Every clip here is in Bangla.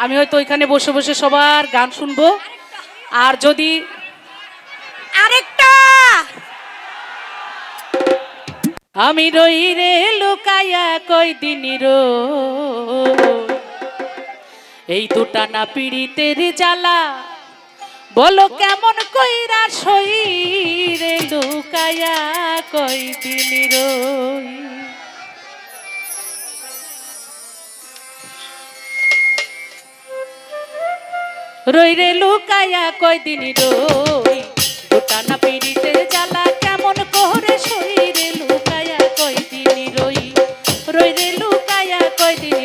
আমি হয়তো ওইখানে বসে বসে সবার গান শুনব। আর যদি আরেকটা! আমি রই রে লুকাইয়া কই দিন এই দুটা না পিড়িতের জ্বালা বলো কেমন কইরা সই রে লুকাইয়া কই দিন রই। রই রে লুকায়া কয়দিন রই? গোটা না পেরিতে জ্বালা কেমন করে শরীরে লুকায়া কয়দিন রই? রই রে লুকায়া কয়দিন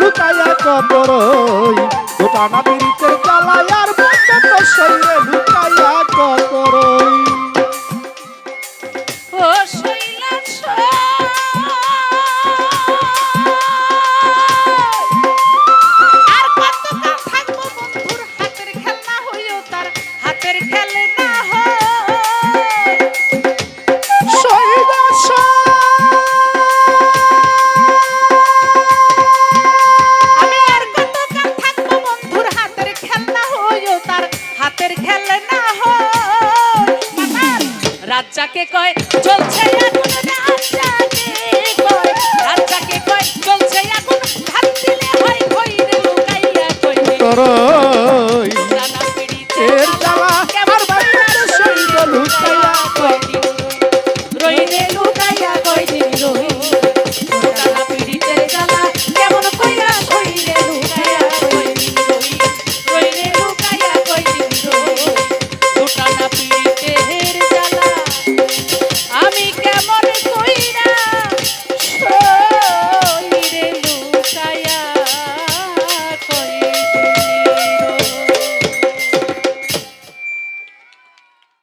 লুকাইয়া কবরই গোটানা বিরিতে চালায়ার বন্ধ সৈরে লুকাইয়া কবরই রাজাকে কয় চলছে